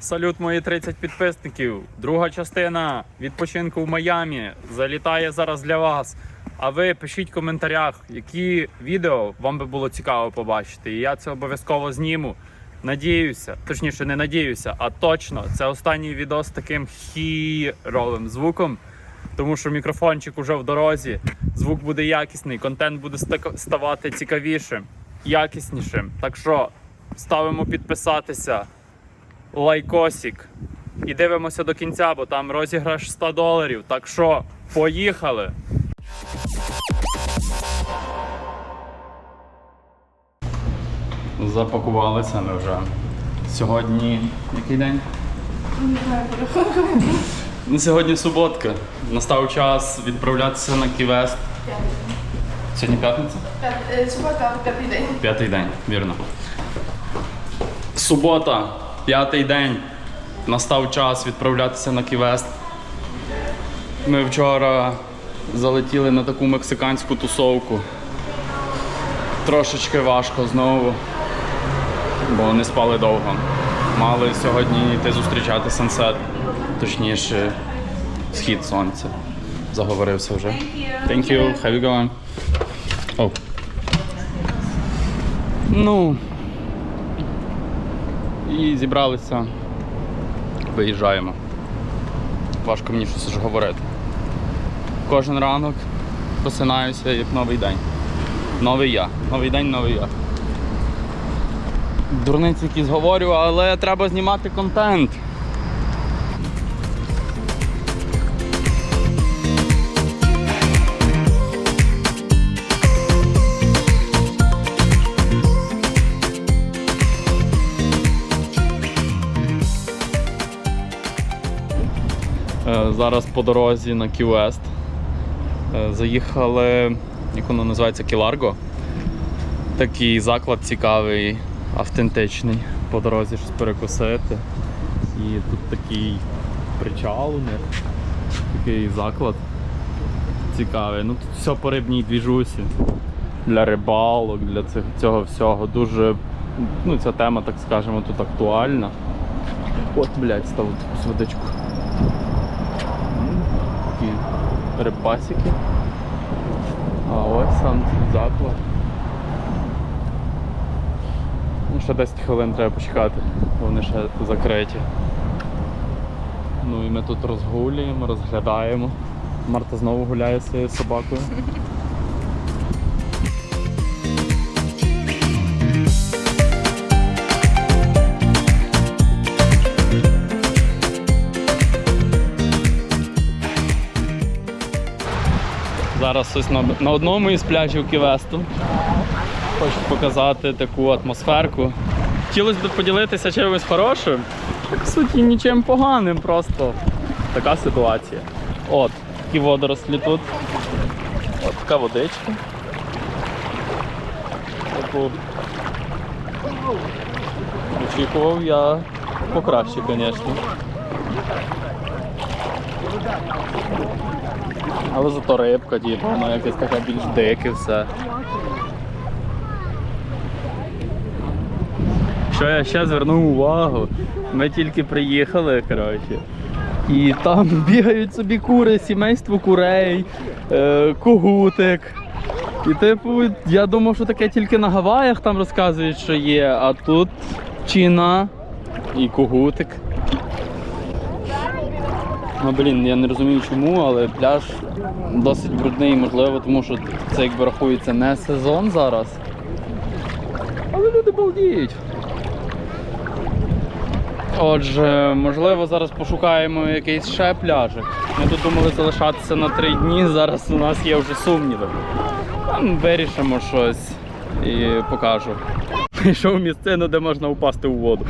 Салют, мої 30 підписників. Друга частина відпочинку в Майамі залітає зараз для вас. А ви пишіть в коментарях, які відео вам би було цікаво побачити. І я це обов'язково зніму. Надіюся, точніше, не надіюся, а точно це останній відео з таким хіровим звуком. Тому що мікрофончик уже в дорозі, звук буде якісний, контент буде ставати цікавішим, якіснішим. Так що ставимо підписатися, лайкосик і дивимося до кінця, бо там розіграш 100 доларів. Так що, поїхали! Запакувалися ми вже. Сьогодні який день? Сьогодні суботка. Настав час відправлятися на Ківест. Сьогодні п'ятниця? Субота, п'ятий день. П'ятий день, вірно. Субота, п'ятий день. Настав час відправлятися на Ківест. Ми вчора залетіли на таку мексиканську тусовку. Трошечки важко знову, бо не спали довго. Мали сьогодні йти зустрічати сансет, точніше, схід сонця. Заговорився вже. Thank you. How you going? Oh. Ну. І зібралися. Виїжджаємо. Важко мені щось говорити. Кожен ранок просинаюся як новий день. Новий я. Новий день, новий я. Дурниці якісь говорю, але треба знімати контент. Зараз по дорозі на Кіуест. Заїхали, як воно називається, Кіларго. Такий заклад цікавий, автентичний. По дорозі щось перекусити. І тут такий причал у них, такий заклад цікавий. Ну тут все по рибній двіжусі. Для рибалок, для цього всього. Дуже, ну ця тема, так скажемо, тут актуальна. От, блядь, став якусь водичку. Такі рибасики. А ось сам заклад. Ну, ще 10 хвилин треба почекати, бо вони ще закриті. Ну і ми тут розгулюємо, розглядаємо. Марта знову гуляє своєю собакою. Зараз ось на, на одному із пляжів Ківесту. Хочу показати таку атмосферку. Хотілося б поділитися чимось хорошим. В суті, нічим поганим, просто така ситуація. От, такі водорослі тут. От така водичка. Таку очікував я покраще, звісно. Але зато рибка, типу, вона якась така більш дике все. Що я ще звернув увагу? Ми тільки приїхали, коротше. І там бігають собі кури, сімейство курей, е, когутик. І типу, я думав, що таке тільки на Гаваях там розказують, що є, а тут чина і когутик. Ну, блін, я не розумію чому, але пляж досить брудний, можливо, тому що це якби рахується не сезон зараз. Але люди балдіють. Отже, можливо, зараз пошукаємо якийсь ще пляжик. Ми тут думали залишатися на три дні, зараз у нас є вже сумніви. Там вирішимо щось і покажу. Прийшов місцину, де можна впасти у воду.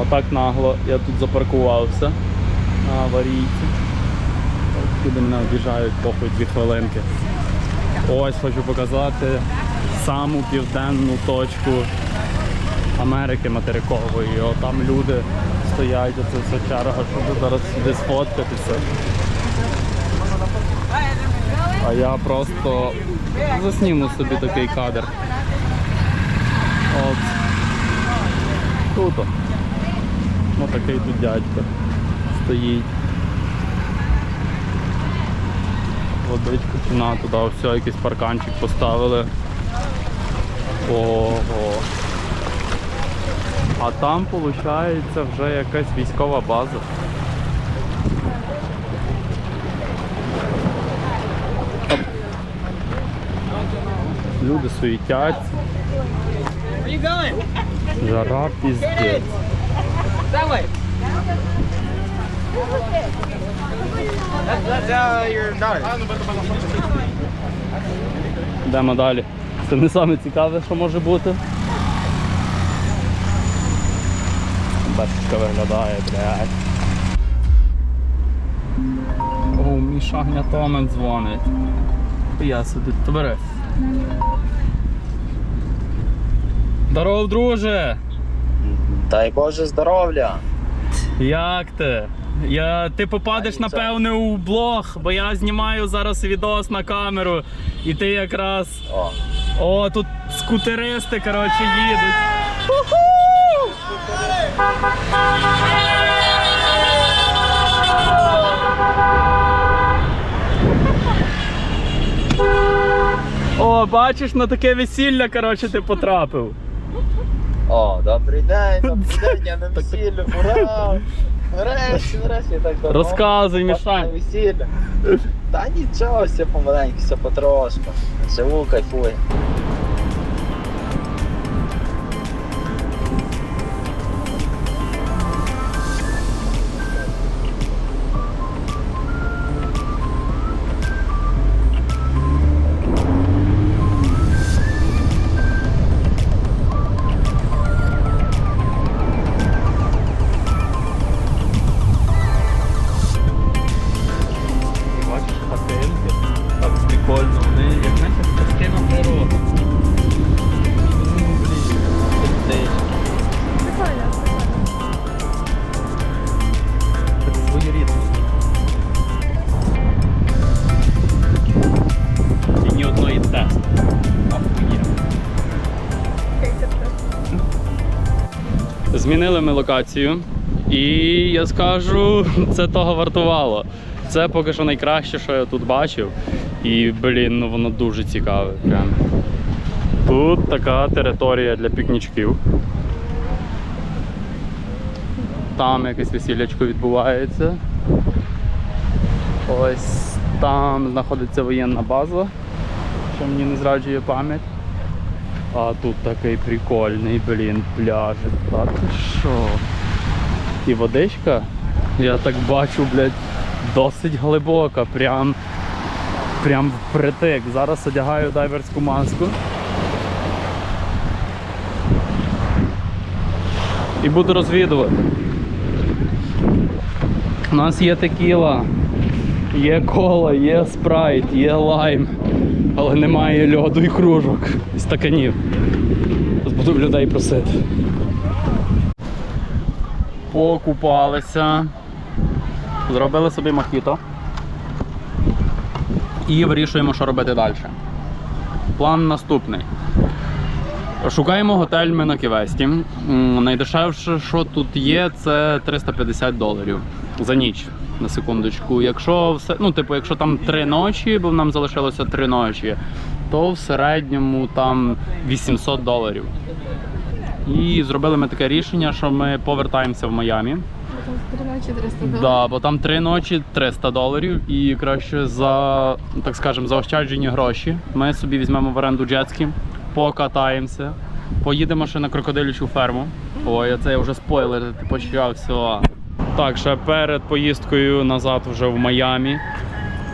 Отак нагло я тут запаркувався на аварійці. Люди мене обіжають похуй дві хвилинки. Ось хочу показати саму південну точку Америки материкової. О, там люди стоять, оце все черга, щоб зараз сюди сфоткатися. А я просто засніму собі такий кадр. От. круто. Такий тут дядько стоїть. Водичку ціна туди, все, якийсь парканчик поставили. Ого. А там виходить вже якась військова база. Люди суетяться. Жара піздець. That way. Daughter. Йдемо далі. Це не саме цікаве, що може бути. Бешечка виглядає, блядь. О, Міша Гнятомен дзвонить. Я сидить, то бери. Здоров, друже! Дай Боже здоров'я. Як ти? Я, ти попадеш, напевне, у блог, бо я знімаю зараз відос на камеру, і ти якраз. О, О, тут скутеристи, коротше, їдуть. О, бачиш, на таке весілля, коротше, ти потрапив. О, добрий день, добрий день, я на весіллі, ура! Нарешті, нарешті, я так давно. Розказуй, на Мішань. весілля. Та нічого, все помаленьку, все потрошку. Живу, кайфую. Локацію, і я скажу, це того вартувало. Це поки що найкраще, що я тут бачив. І, блін, ну воно дуже цікаве. Прям. Тут така територія для пікнічків. Там якесь весіллячко відбувається. Ось там знаходиться воєнна база, що мені не зраджує пам'ять. А тут такий прикольний, блін, пляжик. Та ти що? І водичка, я так бачу, блядь, досить глибока, прям, прям впритик. Зараз одягаю дайверську маску. І буду розвідувати. У нас є текіла, є кола, є спрайт, є лайм, але немає льоду і кружок і стаканів. Зараз буду людей просити. Покупалися, зробили собі мохіто і вирішуємо, що робити далі. План наступний. Шукаємо готель ми на Ківесті. Найдешевше, що тут є, це 350 доларів за ніч. На секундочку. Якщо все, ну, типу, якщо там три ночі, бо нам залишилося три ночі, то в середньому там 800 доларів. І зробили ми таке рішення, що ми повертаємося в Майамі. Три ночі 300 доларів. Да, бо там три ночі 300 доларів, і краще за так скажемо заощаджені гроші. Ми собі візьмемо в оренду джетські, покатаємося, поїдемо ще на крокодилячу ферму. Ой, це я вже спойлер, ти почав все. Так, ще перед поїздкою назад вже в Майамі.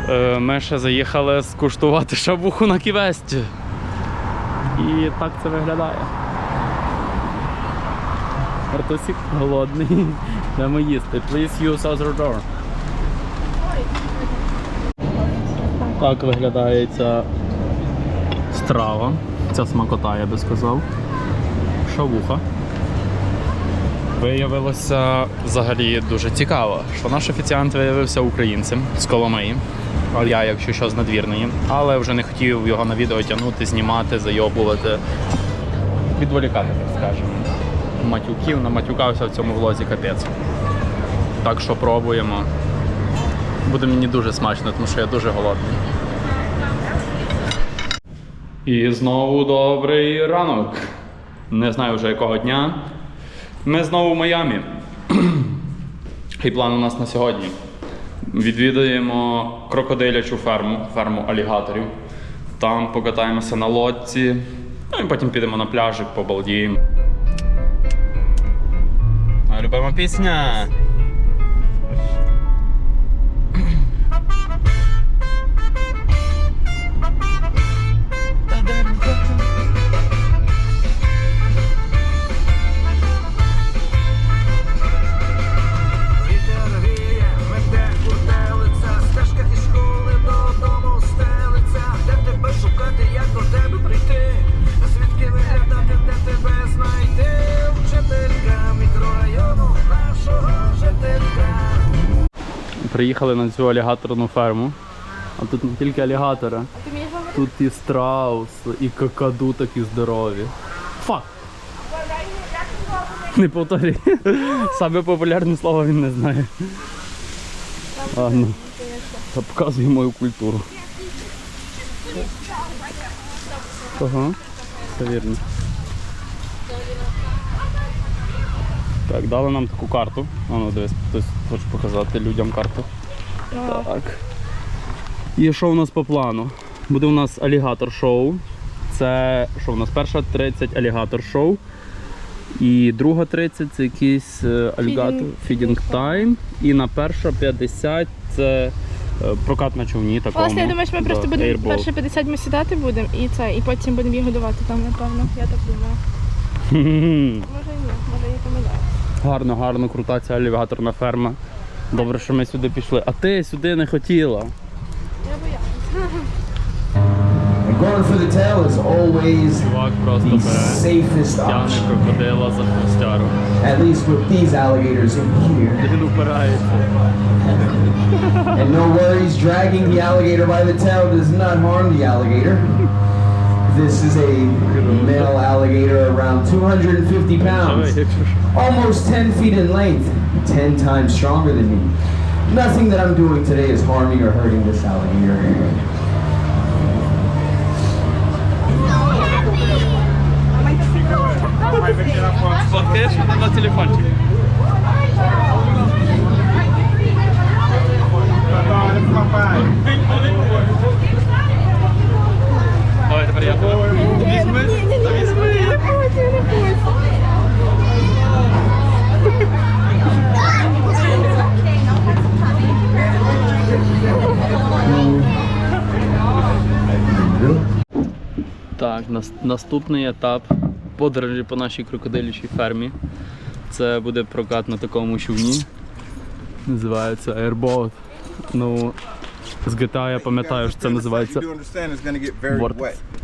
е, Ми ще заїхали скуштувати шавуху на ківесті. І так це виглядає. Артусик голодний. Йдемо їсти. Please use other door. Так виглядає ця страва. Ця смакота, я би сказав. Шавуха. Виявилося взагалі дуже цікаво, що наш офіціант виявився українцем з Коломиї. А я, якщо що, з надвірної. Але вже не хотів його на відео тягнути, знімати, зайобувати, відволікати, так скажемо. матюків, наматюкався в цьому влозі капець. Так що пробуємо. Буде мені дуже смачно, тому що я дуже голодний. І знову добрий ранок. Не знаю вже якого дня. Ми знову в Майамі. І план у нас на сьогодні. Відвідаємо крокодилячу ферму, ферму алігаторів. Там покатаємося на лодці. Ну і потім підемо на пляжик, побалдіємо. Любима пісня. Приїхали на цю алігаторну ферму. А тут не тільки алігатори, тут і страус, і какаду такі здорові. Фак! Не повторюй. Саме популярне слово він не знає. Ладно. Та показує мою культуру. Ага, все вірно. Так, дали нам таку карту. А ну дивись, хтось хоче показати людям карту. Так. І що у нас по плану? Буде у нас алігатор шоу. Це що у нас перша 30 алігатор шоу. І друга 30 це якийсь е, алігатор фідінг тайм. І на перша 50 це е, прокат на човні такому. Власне, я думаю, що ми Да, просто будемо перші 50 ми сідати будемо і це, і потім будемо їх годувати там, напевно. Я так думаю. Хм-хм. Може і ні, може і помиляю. Гарно, гарно, крута ця алігаторна ферма. Добре, що ми сюди пішли. А ти сюди не хотіла. Я always Чувак просто тягне option. крокодила за хвостяру. Він упирається. This is a male alligator around 250 pounds, almost 10 feet in length, 10 times stronger than me. Nothing that I'm doing today is harming or hurting this alligator. Fuck this, I'm not telephone. Тепер я тебе. Візьми. Візьми. Не хочу, не хочу. Так, нас, наступний етап подорожі по нашій крокодилячій фермі. Це буде прокат на такому човні. Називається Airboat. Ну, з GTA я пам'ятаю, що це називається You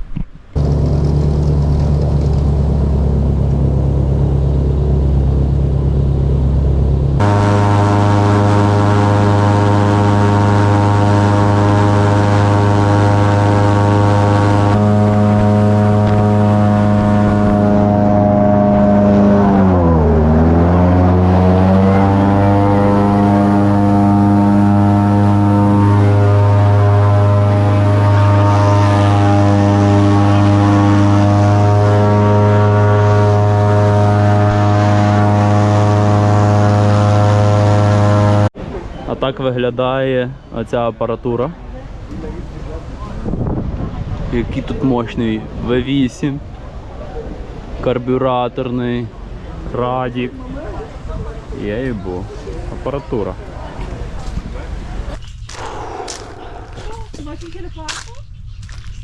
виглядає оця апаратура. Який тут мощний V8, карбюраторний, радік. Апаратура. Ти бачиш черепаху?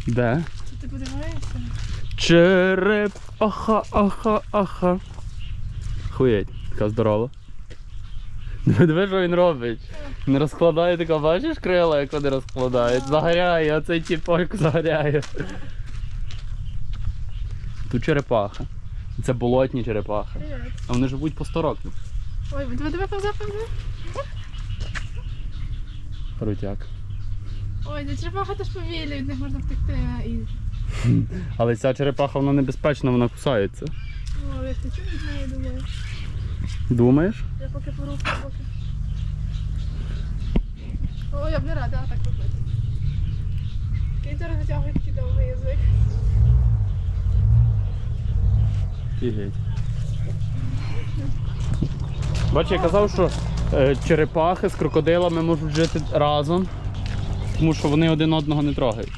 Де? Ти подиваєшся? Черепаха, аха, аха. Хуєть, така здорова. Диви, що він робить. Не розкладає така, бачиш крила, як вони розкладають. Загоряє, оцей тіпок загоряє. Тут черепаха. Це болотні черепахи. А вони живуть по 100 років. Ой, диви, диви, повза, повза. Крутяк. Ой, ця черепаха теж повільна, від них можна втекти. І... Але ця черепаха вона небезпечна, вона кусається. О, я хочу від неї думаю. Думаєш? Я поки порухаю, поки. О, я б не рада так робити. Зараз витягує такий довгий язик. Фігеть. Бач, я казав, що е, черепахи з крокодилами можуть жити разом, тому що вони один одного не трогають.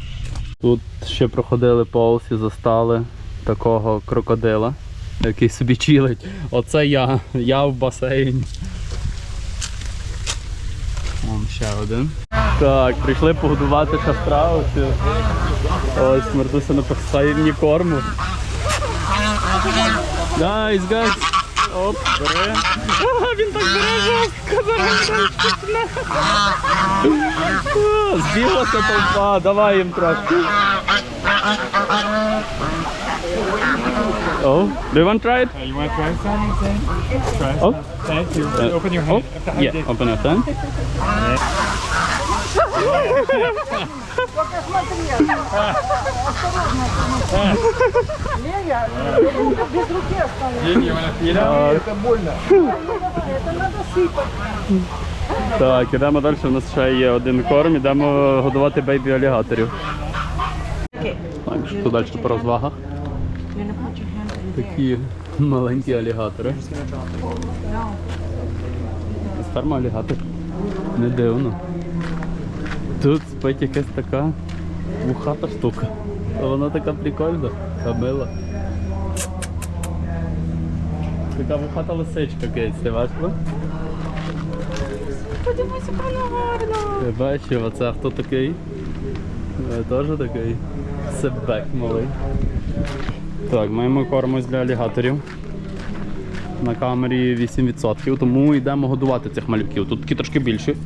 Тут ще проходили повз і застали такого крокодила, який собі чилить. Оце я, я в басейні. Вон ще один. Так, прийшли погодувати шастраусів. Ось Мартуся написає мені корму. Гайс, гайс. Оп, бере. Він так бере жорстко, зараз Збіглася толпа, давай їм трошки. Oh, do you want to try it? Uh, You want to try something? Try Oh. Thank you. Uh, Open your hand. Oh, hand. yeah, open your hand. You want to feel it? Так, ідемо далі. У нас ще є один корм, ідемо годувати бейбі алігаторів. Так, що далі по розвагах? Такі маленькі алігатори. Ферма алігатор. Не дивно. Тут спить якась така вухата штука. Вона така прикольна, така. Така вухата лисичка кейс, ти бачила? Подивися, вона гарна. Я бачив, а це хто такий? Е, Теж такий себек малий. Так, маємо кормось для алігаторів. На камері 8%, тому йдемо годувати цих малюків. Тут такі трошки більші.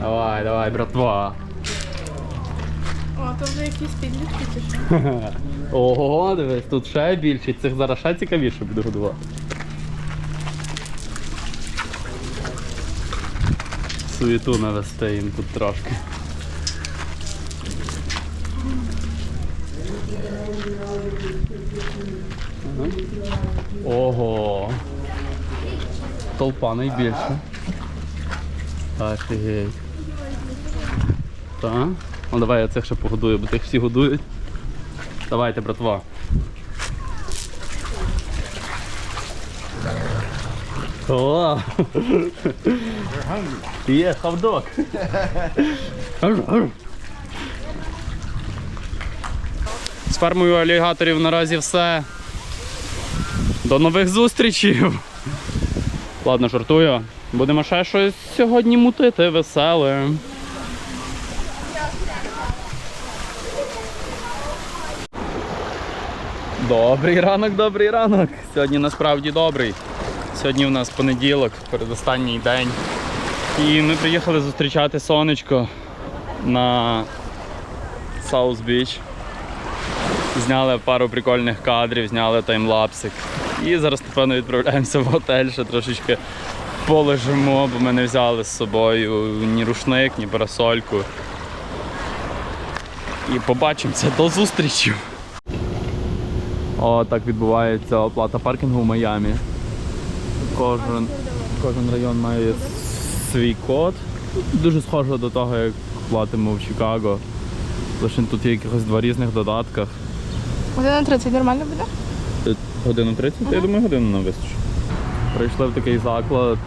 Давай, давай, братва. О, то вже якісь підлітки чи що? Ого, дивись, тут ще більше, цих зараз ще цікавіше буде годувати. Суєту навести їм тут трошки. Ого. Толпа найбільша. Офігеть. Так. Ну давай я цих ще погодую, бо тих всі годують. Давайте, братва. О! Є, хавдок. З фермою алігаторів наразі все. До нових зустрічей. Ладно, жартую. Будемо ще щось сьогодні мутити, веселе. Добрий ранок, добрий ранок. Сьогодні насправді добрий. Сьогодні у нас понеділок, передостанній день. І ми приїхали зустрічати сонечко на South Beach. Зняли пару прикольних кадрів, зняли таймлапсик. І зараз, напевно, відправляємося в готель, ще трошечки полежимо, бо ми не взяли з собою ні рушник, ні парасольку. І побачимося до зустрічі. О, так відбувається оплата паркінгу в Майамі. Кожен, кожен район має свій код. Дуже схоже до того, як платимо в Чикаго. Лише тут є якихось два різних додатках. Година 30 нормально буде? Годину 30? Я думаю, годину нам вистачить. Прийшли в такий заклад.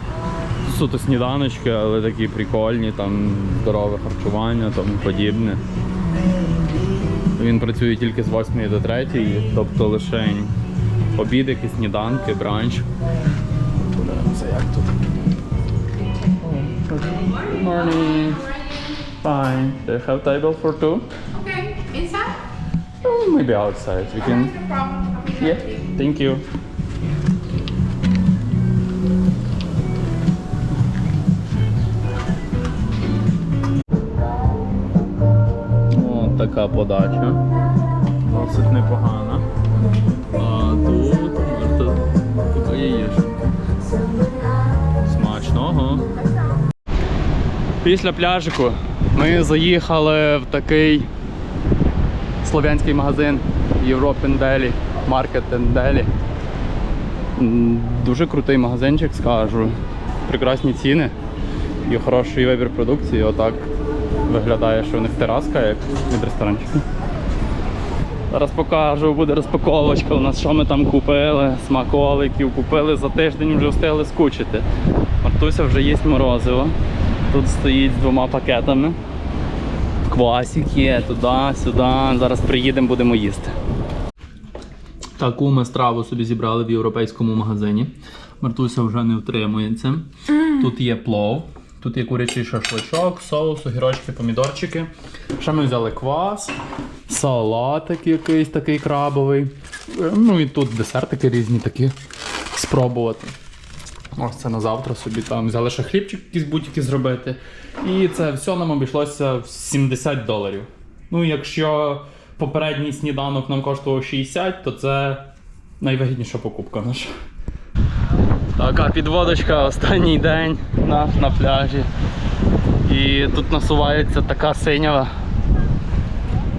Суто сніданочки, але такі прикольні, там здорове харчування, тому подібне. Він працює тільки з 8 до 3, тобто лише обідики, сніданки, бранч. Подивимося, як тут. Good morning. Fine. Do you have table for two? Okay, inside? Oh, maybe outside. We can. Yeah. Thank you. О, така подача. Досить непогана. А тут можна яєчня. Смачного. Після пляжику ми заїхали в такий слов'янський магазин European Deli, Market and Deli. Дуже крутий магазинчик, скажу. Прекрасні ціни і хороший вибір продукції. Отак виглядає, що у них тераска, як від ресторанчика. Зараз покажу, буде розпаковочка у нас, що ми там купили. Смаколиків купили за тиждень, вже встигли скучити. Мартуся вже їсть морозиво. Тут стоїть з двома пакетами. Квасик є, туди, сюди. Зараз приїдемо, будемо їсти. Таку ми страву собі зібрали в європейському магазині. Мартуся вже не втримується. Тут є плов, тут є курячий шашличок, соус, огірочки, помідорчики. Ще ми взяли квас, салатик якийсь такий крабовий. Е, Ну і тут десертики різні такі спробувати. Ось це на завтра собі там взяли ще хлібчик якийсь будь-який зробити. І це все нам обійшлося в 70 доларів. Ну, якщо попередній сніданок нам коштував 60, то це найвигідніша покупка наша. Така підводочка, останній день наш на пляжі. І тут насувається така синява.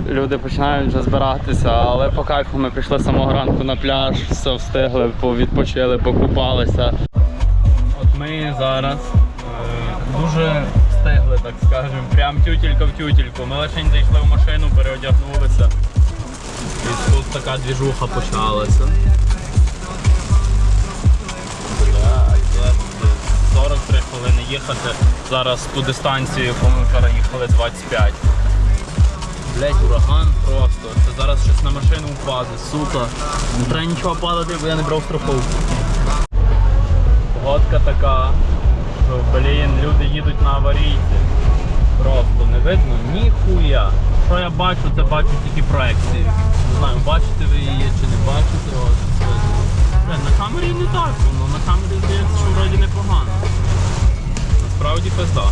Люди починають вже збиратися, але по кайфу ми пішли з самого ранку на пляж, все встигли, відпочили, покупалися. От ми зараз е, дуже встигли, так скажемо, прям тютілька в тютільку. Ми лише зайшли в машину, переодягнулися. І тут така двіжуха почалася. Блядь, 43 хвилини їхати. Зараз ту дистанцію, ми вчора їхали 25. Блять, ураган просто. Це зараз щось на машину впаде, сука. Не треба нічого падати, бо я не брав страховку. Погодка така, що, блін, люди їдуть на аварійці. Просто не видно ніхуя. Що я бачу, це бачу тільки проекції. Не знаю, бачите ви її чи не бачите. Блін, на камері не так, воно на камері здається, що вроді непогано. Насправді пизда.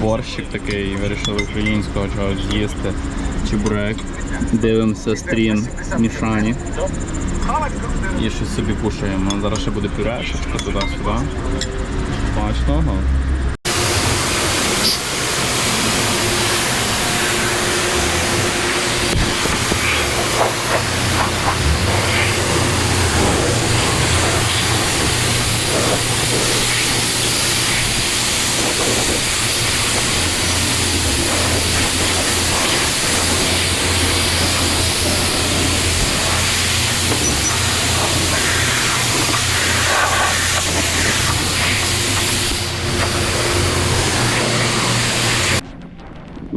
Борщик такий, вирішили українського чогось з'їсти. Чебурек. Дивимося стрім Мішані. І щось собі кушаємо. Зараз ще буде пюрешечка туди-сюди. Смачного.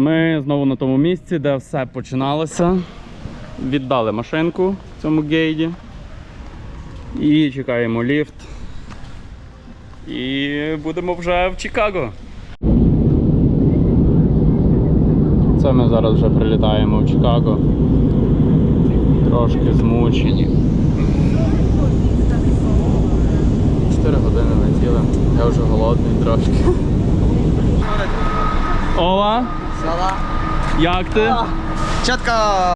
Ми знову на тому місці, де все починалося. Віддали машинку цьому гейді. І чекаємо ліфт. І будемо вже в Чикаго. Це ми зараз вже прилітаємо в Чикаго. Трошки змучені. 4 години летіли. Я вже голодний трошки. Ова, Сала. як ти? Чітко.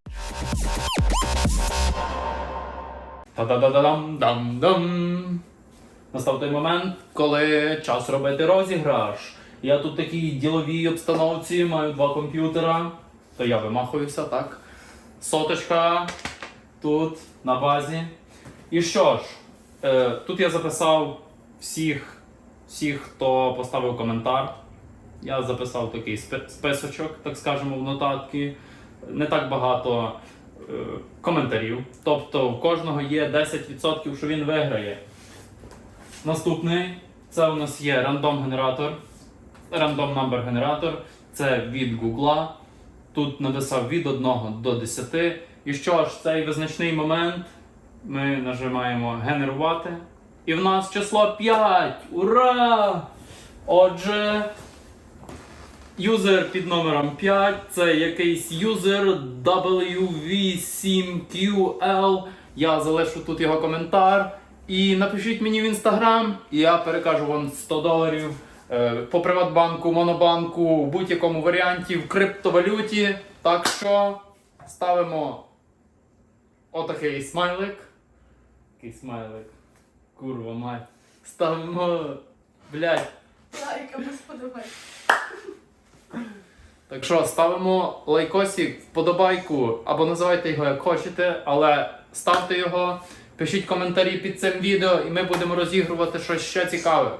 Та-да-да-дам-дам-дам. Настав той момент, коли час робити розіграш. Я тут такій діловій обстановці, маю два комп'ютера, то я вимахуюся, так? Соточка тут на базі. І що ж, е, тут я записав всіх, всіх, хто поставив коментар. Я записав такий списочок, так скажемо, в нотатки. Не так багато е, коментарів. Тобто в кожного є 10%, що він виграє. Наступний це у нас є рандом генератор. Рандом number генератор. Це від Google. Тут написав від 1 до 10. І що ж, цей визначний момент ми нажимаємо генерувати. І в нас число 5. Ура! Отже, Юзер під номером 5 це якийсь юзер WV7QL. Я залишу тут його коментар. І напишіть мені в інстаграм, і я перекажу вам 100 доларів е, по Приватбанку, Монобанку, в будь-якому варіанті в криптовалюті. Так що ставимо отакий смайлик. Такий смайлик. Курва мать. Ставимо. Блять. Лайк або. Так що ставимо лайкосик, вподобайку, або називайте його як хочете, але ставте його, пишіть коментарі під цим відео, і ми будемо розігрувати щось ще цікаве.